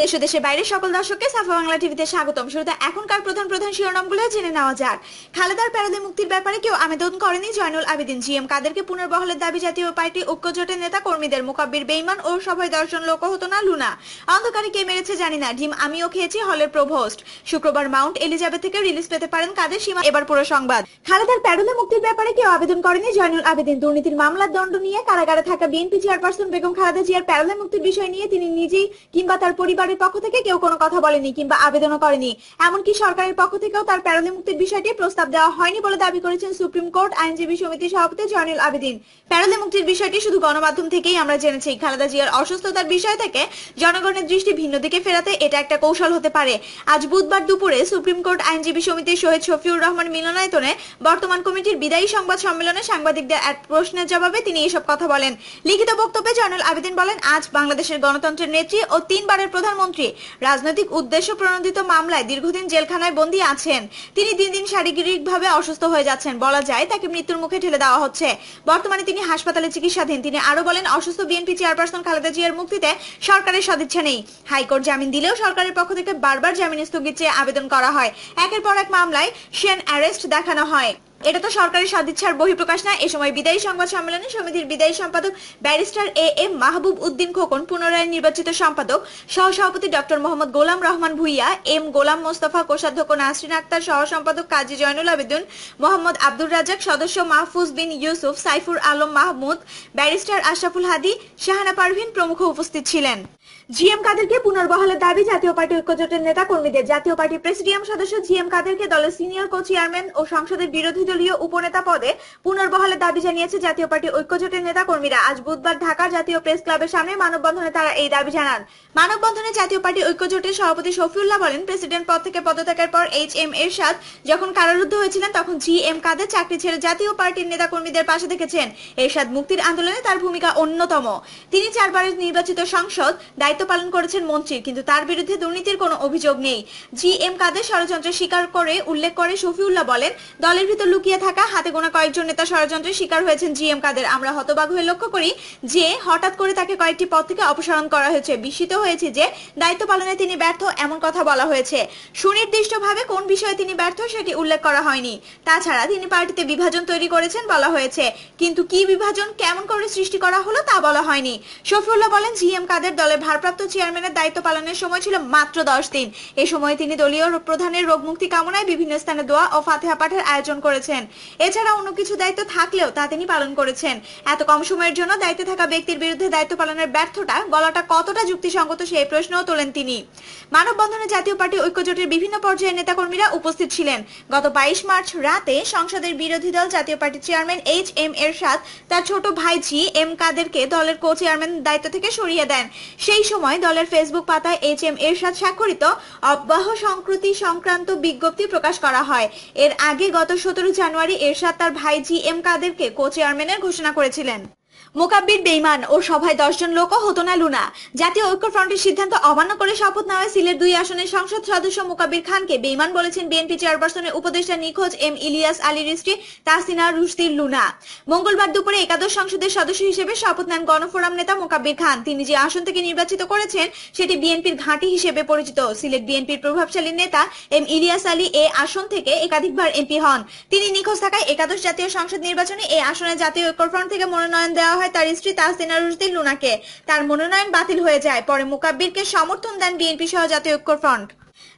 দেশ ও দেশের বাইরে সকল দর্শককে সাফা বাংলা টিভিতে স্বাগতম। শুরুতে এখনকার প্রধান প্রধান শিরোনামগুলো জেনে নেওয়া যাক। খালেদার প্যারোলে মুক্তির ব্যাপারে কেউ আবেদন করেনি জয়নুল আবেদিন। জিএম কাদেরকে পুনর্বহলের দাবি জাতীয় পার্টি ঐক্যজোটের নেতা কর্মীদের। মোকাব্বির বেইমান ও সভায় দর্শন লোক হতো না লুনা। অন্ধকারে কে মেরেছে জানি না। ডিম আমিও খেয়েছি হলের প্রভোস্ট। শুক্রবার মাউন্ট এলিজাবেথ থেকে রিলিজ পেতে পারেন কাদের সীমা। এবার পুরো সংবাদ। খালেদার প্যারোলে মুক্তির ব্যাপারে কেউ আবেদন করেনি জয়নুল আবেদিন। দুর্নীতির মামলার দণ্ড নিয়ে কারাগারে থাকা বিএনপি চেয়ারপারসন বেগম খালেদা জিয়ার প্যারোলে মুক্তির বিষয় নিয়ে তিনি নিজেই কিংবা তার পরিবারের পক্ষ থেকে কেউ কোনো কথা বলেনি কিংবা আবেদনও করেনি। এমনকি সরকারের পক্ষ থেকেও তার প্যারোলে মুক্তির বিষয়টি প্রস্তাব দেওয়া হয়নি বলে দাবি করেছেন সুপ্রিম কোর্ট আইনজীবী সমিতির সভাপতি জয়নুল আবেদিন। প্যারোলে মুক্তির বিষয়টি শুধু গণমাধ্যম থেকেই আমরা জেনেছি। খালেদা জিয়ার অসুস্থতার বিষয় থেকে জনগণের দৃষ্টি ভিন্ন দিকে ফেরাতে এটা একটা কৌশল হতে পারে। আজ বুধবার দুপুরে সুপ্রিম কোর্ট আইনজীবী সমিতির শহীদ শফিউর রহমান মিলনায়তনে বর্তমান কমিটির বিদায়ী সংবাদ সম্মেলনে সাংবাদিকদের এক প্রশ্নের জবাবে তিনি এসব কথা বলেন। লিখিত বক্তব্যে জয়নুল আবেদিন বলেন, আজ বাংলাদেশের গণতন্ত্রের নেত্রী ও তিনবারের প্রধানমন্ত্রী রাজনৈতিক উদ্দেশ্য প্রণোদিত মামলায় দীর্ঘদিন জেলখানায় বন্দী আছেন। তিনি দিন দিন শারীরিকভাবে অসুস্থ হয়ে যাচ্ছেন। বলা যায়, তাকে মৃত্যুর মুখে ঠেলে দেওয়া হচ্ছে। বর্তমানে তিনি হাসপাতালে চিকিৎসাধীন। তিনি আরও বলেন, অসুস্থ বিএনপি চেয়ারপারসন খালেদা জিয়ার মুক্তিতে সরকারের সদিচ্ছা নেই। হাইকোর্ট জামিন দিলেও সরকারের পক্ষ থেকে বারবার জামিন স্থগিত চেয়ে আবেদন করা হয়। একের পর এক মামলায় সেন অ্যারেস্ট দেখানো হয়। এটা তো সরকারি সদিচ্ছার বহিঃপ্রকাশ না। এ সময় বিদায়ী সংবাদ সম্মেলনে সমিতির বিদায়ী সম্পাদক barrister A M Mahbub Uddin Khokon, পুনরায় নির্বাচিত সম্পাদক সহসভাপতি ডক্টর মোহাম্মদ গোলাম রহমান ভুইয়া, এম গোলাম মোস্তফা, কোষাধ্যক্ষ নাসরিন আক্তার সহ সম্পাদক কাজী জয়নুল আবেদুন, মোহাম্মদ আব্দুর রাজাক সদস্য মাহফুজ বিন ইউসুফ, সাইফুর আলম মাহমুদ, ব্যারিস্টার আশরাফুল হাদি, শাহানা পারভিন প্রমুখ উপস্থিত ছিলেন। জিএম কাদেরকে পুনর্বহালের দাবি জাতীয় পার্টি ঐক্যজোটের নেতা কর্মীদের। জাতীয় পার্টি প্রেসিডিয়াম সদস্য জিএম কাদেরকে দলের সিনিয়র কো চেয়ারম্যান ও সংসদের বিরোধী দলীয় উপনেতা পদে পুনর্বহালের দাবি জানিয়েছে জাতীয় পার্টি ঐক্যজোটের নেতা কর্মীরা। আজ বুধবার ঢাকা জাতীয় প্রেস ক্লাবের সামনে মানববন্ধনে তারা এই দাবি জানান। মানববন্ধনে জাতীয় পার্টি ঐক্যজোটের সভাপতি শফিউল্লাহ বলেন, প্রেসিডেন্ট পদ থেকে পদত্যাগের পর এইচ এম এরশাদ যখন কারারুদ্ধ হয়েছিলেন, তখন জি এম কাদের চাকরি ছেড়ে জাতীয় পার্টির নেতা কর্মীদের পাশে থেকেছেন এরশাদ মুক্তির আন্দোলনে তার ভূমিকা অন্যতম। তিনি চারবারের নির্বাচিত সংসদ দায়িত্ব পালন করেছেন মন্ত্রীর কিন্তু তার বিরুদ্ধে দুর্নীতির কোনো অভিযোগ নেই। জি এম কাদের ষড়যন্ত্রের স্বীকার করে উল্লেখ করে শফিউল্লাহ বলেন, দলের ভিতর লুকিয়ে থাকা হাতে গোনা কয়েকজন নেতা ষড়যন্ত্রের শিকার হয়েছেন জি এম কাদের। আমরা হতবাক হয়ে লক্ষ্য করি যে, হঠাৎ করে তাকে কয়েকটি পদ থেকে অপসারণ করা হয়েছে। বিস্মিত হয়েছে যে, দায়িত্ব পালনে তিনি ব্যর্থ এমন কথা বলা হয়েছে। সুনির্দিষ্টভাবে কোন বিষয়ে তিনি ব্যর্থ সেটি উল্লেখ করা হয়নি। তাছাড়া তিনি পার্টিতে বিভাজন তৈরি করেছেন বলা হয়েছে। কিন্তু কি বিভাজন, কেমন করে সৃষ্টি করা হলো তা বলা হয়নি। শফিউল্লাহ বলেন জি এম কাদের দলের ভারপ্রাপ্ত চেয়ারম্যানের দায়িত্ব পালনের সময় ছিল মাত্র দশ দিন। এ সময় তিনি দলীয় প্রধানের রোগ মুক্তি কামনায় বিভিন্ন স্থানে দোয়া ও ফাতেহা পাঠের আয়োজন করেছেন। এছাড়া অন্য কিছু দায়িত্ব থাকলেও তা তিনি পালন করেছেন। এত কম সময়ের জন্য দায়িত্বে থাকা ব্যক্তির বিরুদ্ধে দায়িত্ব পালনের ব্যর্থতা গলাটা কতটা যুক্তিসঙ্গত সেই প্রশ্নও তোলেন তিনি। মানববন্ধনে জাতীয় পার্টি ঐক্যজোটের বিভিন্ন পর্যায়ের নেতাকর্মীরা উপস্থিত ছিলেন। গত বাইশ মার্চ রাতে সংসদের বিরোধী দল জাতীয় পার্টির চেয়ারম্যান এইচ এম এরশাদ, তার ছোট ভাই জি এম কাদেরকে দলের কো চেয়ারম্যান দায়িত্ব থেকে সরিয়ে দেন। সেই সময় দলের ফেসবুক পাতায় এইচ এম এরশাদ স্বাক্ষরিত অব্যাহ সংক্রতি সংক্রান্ত বিজ্ঞপ্তি প্রকাশ করা হয়। এর আগে গত সতেরো জানুয়ারি এরশাদ তার ভাই জি এম কাদেরকে কো চেয়ারম্যানের ঘোষণা করেছিলেন। মোকাব্বির বেইমান ও সভায় দশজন লোকও হতো না লুনা। জাতীয় ঐক্য ফ্রন্টের সিদ্ধান্ত অমান্য করে শপথ নেওয়ায় সিলেট দুই আসনের সংসদ সদস্য মোকাব্বির খানকে বেইমান বলেছেন বিএনপি চেয়ারপারসনের উপদেষ্টা নিখোঁজ এম ইলিয়াস আলীর স্ত্রী তাসিনা রুশদির লুনা। মঙ্গলবার দুপুরে একাদশ সংসদের সদস্য হিসেবে শপথ নেন গণফোরাম নেতা মোকাব্বির খান। তিনি যে আসন থেকে নির্বাচিত করেছেন, সেটি বিএনপির ঘাঁটি হিসেবে পরিচিত। সিলেট বিএনপির প্রভাবশালী নেতা এম ইলিয়াস আলী এ আসন থেকে একাধিকবার এমপি হন। তিনি নিখোঁজ থাকায় একাদশ জাতীয় সংসদ নির্বাচনে এই আসনে জাতীয় ঐক্যফ্রন্ট থেকে মনোনয়ন দেওয়া হয় তার স্ত্রী তাহসিনা রুশদিন লুনাকে। তার মনোনয়ন বাতিল হয়ে যায়। পরে মুকাব্বিরকে সমর্থন দেন বিএনপি সহ জাতীয় ঐক্যফ্রন্ট।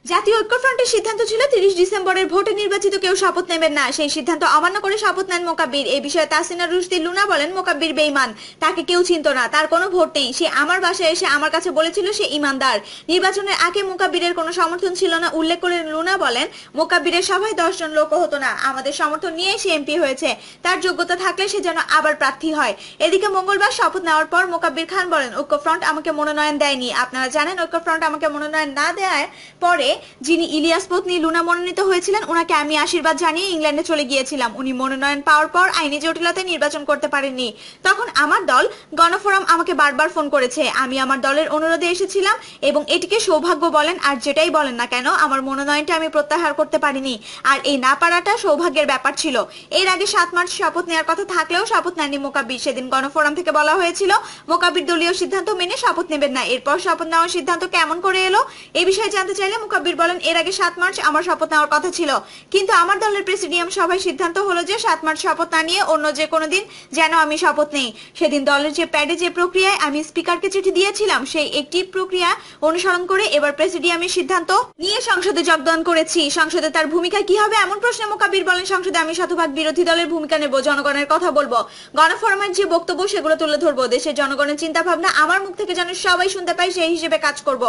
জাতীয় ঐক্যফ্রন্টের সিদ্ধান্ত ছিল তিরিশ ডিসেম্বরের ভোটে নির্বাচিত কেউ শপথ নেবেন না। সেই সিদ্ধান্ত অমান্য করে শপথ নেন মোকাব্বির। এই বিষয়ে তাসিনা রুশদি লুনা বলেন, মোকাব্বির বেইমান তাকে কেউ চিনত না, তার কোনো ভোট নেই। সে আমার বাসায় এসে আমার কাছে বলেছিল সে ইমানদার নির্বাচনের আগে মোকাব্বিরের কোনো সমর্থন ছিল না। উল্লেখ করে লুনা বলেন, মোকাব্বিরের সভায় দশজন লোক হতো না। আমাদের সমর্থন নিয়ে সে এমপি হয়েছে। তার যোগ্যতা থাকলে সে যেন আবার প্রার্থী হয়। এদিকে মঙ্গলবার শপথ নেওয়ার পর মোকাব্বির খান বলেন, ঐক্যফ্রন্ট আমাকে মনোনয়ন দেয়নি। আপনারা জানেন, ঐক্যফ্রন্ট আমাকে মনোনয়ন না দেওয়ার পরে যিনি ইলিয়াস পত্নী লুনা মনোনীত হয়েছিলেন, ওনাকে আমি আশীর্বাদ জানিয়ে ইংল্যান্ডে চলে গিয়েছিলাম। উনি মনোনয়ন পাওয়ার পর আইনি জটিলতায় নির্বাচন করতে পারেননি। তখন আমার দল গণফোরাম আমাকে বারবার ফোন করেছে। আমি আমার দলের অনুরোধে এসেছিলাম এবং এটিকে সৌভাগ্য বলেন, আর যেটাই বলেন না কেন, আমার মনোনয়নটা আমি প্রত্যাহার করতে পারিনি। আর এই না পারাটা সৌভাগ্যের ব্যাপার ছিল। এর আগে সাত মার্চ শপথ নেওয়ার কথা থাকলেও শপথ নেননি মোকাবির সেদিন গণফোরাম থেকে বলা হয়েছিল মোকাবির দলীয় সিদ্ধান্ত মেনে শপথ নেবেন না। এরপর শপথ নেওয়ার সিদ্ধান্ত কেমন করে এলো এই বিষয়ে জানতে চাইলে মুকাব্বির বলেন, এর আগে সাত মার্চ আমার শপথ নেওয়ার কথা ছিল। কিন্তু আমার দলের প্রেসিডিয়াম সভায় সিদ্ধান্ত হলো যে সাত মার্চ শপথ না নিয়ে অন্য যে কোনো দিন যেন আমি শপথ নেই। সেদিন দলের যে প্যাডে যে প্রক্রিয়ায় আমি স্পিকারকে চিঠি দিয়েছিলাম, সেই একটি প্রক্রিয়া অনুসরণ করে এবার প্রেসিডিয়ামের সিদ্ধান্ত নিয়ে সংসদে যোগদান করেছি। সংসদে তার ভূমিকা কি হবে এমন প্রশ্নে মোকাবির বলেন, সংসদে আমি শতভাগ বিরোধী দলের ভূমিকা নেব, জনগণের কথা বলব। গণফোরামের যে বক্তব্য সেগুলো তুলে ধরবো। দেশের জনগণের চিন্তা ভাবনা আমার মুখ থেকে যেন সবাই শুনতে পাই সেই হিসেবে কাজ করব।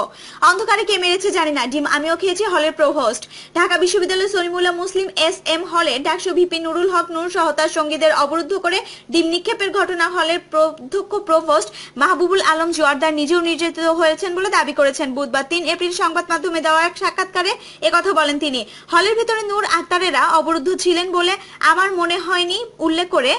অন্ধকারে কে মেরেছে জানি না। ডিম আমিও খেয়েছি হলের প্রভোস্ট। ঢাকা বিশ্ববিদ্যালয়ের সলিমুল্লাহ মুসলিম এস এম হলে ডাকসু ভিপি নুরুল হক, নূর সহ তার সঙ্গীদের অবরুদ্ধ করে ডিম নিক্ষেপের ঘটনা হলের প্রধ্যক্ষ প্রভোস্ট মাহবুবুল আলম জোয়ারদার নিজেও নির্যাতিত হয়েছেন বলে দাবি করেছেন বুধবার তিন এপ্রিল সংবাদ মাধ্যমে দেওয়া এক সাক্ষাৎকারে একথা বলেন তিনি। হলের ভিতরে নূর আক্তারেরা অবরুদ্ধ ছিলেন বলে আমার মনে হয়নি, উল্লেখ করে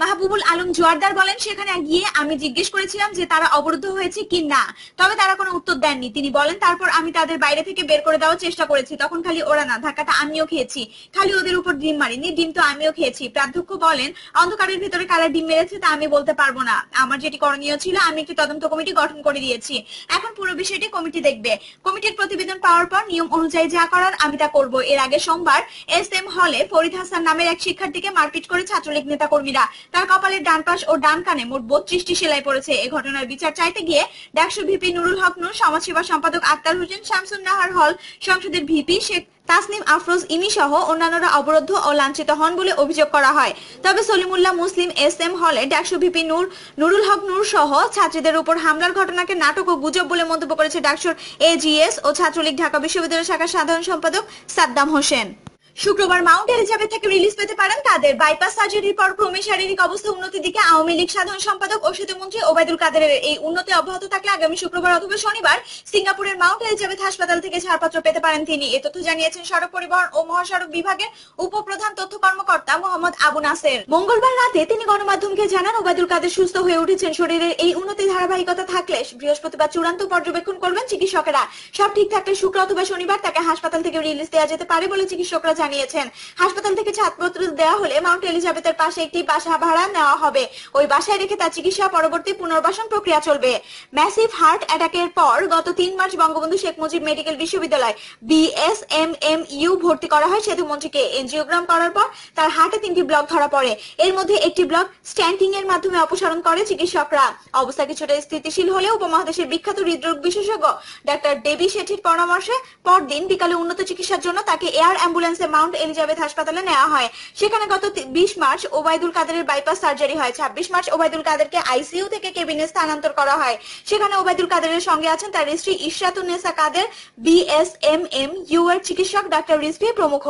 মাহবুবুল আলম জোয়ারদার বলেন, সেখানে গিয়ে আমি জিজ্ঞেস করেছিলাম যে তারা অবরুদ্ধ হয়েছে কি না। তবে তারা কোনো উত্তর দেননি। তিনি বলেন, তারপর আমি তাদের বাইরে থেকে বের করে দেওয়ার চেষ্টা করেছি। তখন খালি ওরা না, ধাক্কাটা আমিও খেয়েছি। খালি ওদের উপর ডিম মারিনি, ডিম তো আমিও খেয়েছি। প্রাধ্যক্ষ বলেন, অন্ধকারের ভিতরে কারা ডিম মেরেছে তা আমি বলতে পারব না। আমার যেটি করণীয় ছিল, আমি একটি তদন্ত কমিটি গঠন করে দিয়েছি। এখন পুরো বিষয়টি কমিটি দেখবে। কমিটির প্রতিবেদন পাওয়ার পর নিয়ম অনুযায়ী যা করার আমি তা করব। এর আগে সোমবার এস এম হলে ফরিদ হাসান নামের এক শিক্ষার্থীকে মারপিট করে ছাত্রলীগ নেতা কর্মীরা তার কপালের ডান পাশ ও ডান কানে মোট বত্রিশটি সেলাই পড়েছে। এ ঘটনার বিচার চাইতে গিয়ে ডাকসু ভিপি নুরুল হক নূর, সমাজসেবা সম্পাদক আক্তার হোসেন, শামসুন নাহার হল, সংসদের ভিপি শেখ তাসনিম আফরোজ ইমি সহ অন্যান্যরা অবরুদ্ধ ও লাঞ্ছিত হন বলে অভিযোগ করা হয়। তবে সলিমুল্লাহ মুসলিম এস এম হলে ডাকসু ভিপি নূর, নুরুল হক নূর সহ ছাত্রীদের উপর হামলার ঘটনাকে নাটক ও গুজব বলে মন্তব্য করেছে ডাকসুর এজিএস ও ছাত্রলীগ ঢাকা বিশ্ববিদ্যালয় শাখার সাধারণ সম্পাদক সাদ্দাম হোসেন। শুক্রবার মাউন্ট এলিজাবেথ থেকে রিলিজ পেতে পারেন তাদের বাইপাস সার্জারির পর ক্রমে শারীরিক অবস্থা উন্নতির দিকে আওয়ামী লীগ সাধারণ সম্পাদক ও সেতুমন্ত্রী ওবায়দুল কাদেরের এই উন্নতি অব্যাহত থাকলে আগামী শুক্রবার অথবা শনিবার সিঙ্গাপুরের মাউন্ট এলিজাবেথ হাসপাতাল থেকে ছাড়পত্র পেতে পারেন তিনি। এ তথ্য জানিয়েছেন সড়ক পরিবহন ও মহাসড়ক বিভাগের উপপ্রধান তথ্য কর্মকর্তা মোহাম্মদ আবু নাসের। মঙ্গলবার রাতে তিনি গণমাধ্যমকে জানান, ওবায়দুল কাদের সুস্থ হয়ে উঠেছেন। শরীরের এই উন্নতি ধারাবাহিকতা থাকলে বৃহস্পতিবার চূড়ান্ত পর্যবেক্ষণ করবেন চিকিৎসকেরা। সব ঠিক থাকলে শুক্র অথবা শনিবার তাকে হাসপাতাল থেকে রিলিজ দেওয়া যেতে পারে বলে চিকিৎসকরা জানিয়েছেন। হাসপাতাল থেকে ছাড়পত্র দেওয়া হলে মাউন্ট এলিজাবেথের পাশে একটি বাসা ভাড়া নেওয়া হবে। ওই বাসায় রেখে তার চিকিৎসা পরবর্তী পুনর্বাসন প্রক্রিয়া চলবে। ম্যাসিভ হার্ট অ্যাটাকের পর গত তিন মার্চ বঙ্গবন্ধু শেখ মুজিব মেডিকেল বিশ্ববিদ্যালয় বিএসএমএম ইউ ভর্তি করা হয় সেতু মন্ত্রীকে এনজিওগ্রাম করার পর তার হার্টে তিনটি ব্লক ধরা পড়ে। এর মধ্যে একটি ব্লক স্ট্যান্টিং এর মাধ্যমে অপসারণ করে চিকিৎসকরা। অবস্থা কিছুটা স্থিতিশীল হলে উপমহাদেশের বিখ্যাত হৃদরোগ বিশেষজ্ঞ ডাক্তার দেবী শেঠির পরামর্শে পরদিন বিকালে উন্নত চিকিৎসার জন্য তাকে এয়ার অ্যাম্বুলেন্সে মাউন্ট এলিজাবেথ হাসপাতালে নেওয়া হয়। সেখানে গত বিশ March Obaidul Quader bypass surgery হয়। ছাব্বিশ মার্চ ওবায়দুল কাদেরকে আইসিইউ থেকে কেবিনে স্থানান্তর করা হয়। সেখানে ওবায়দুল কাদেরের সঙ্গে আছেন তার স্ত্রী ইশরাতুন্নেসা কাদের বিএসএমএম ইউ এর চিকিৎসক ডাক্তার রিজভি প্রমুখ।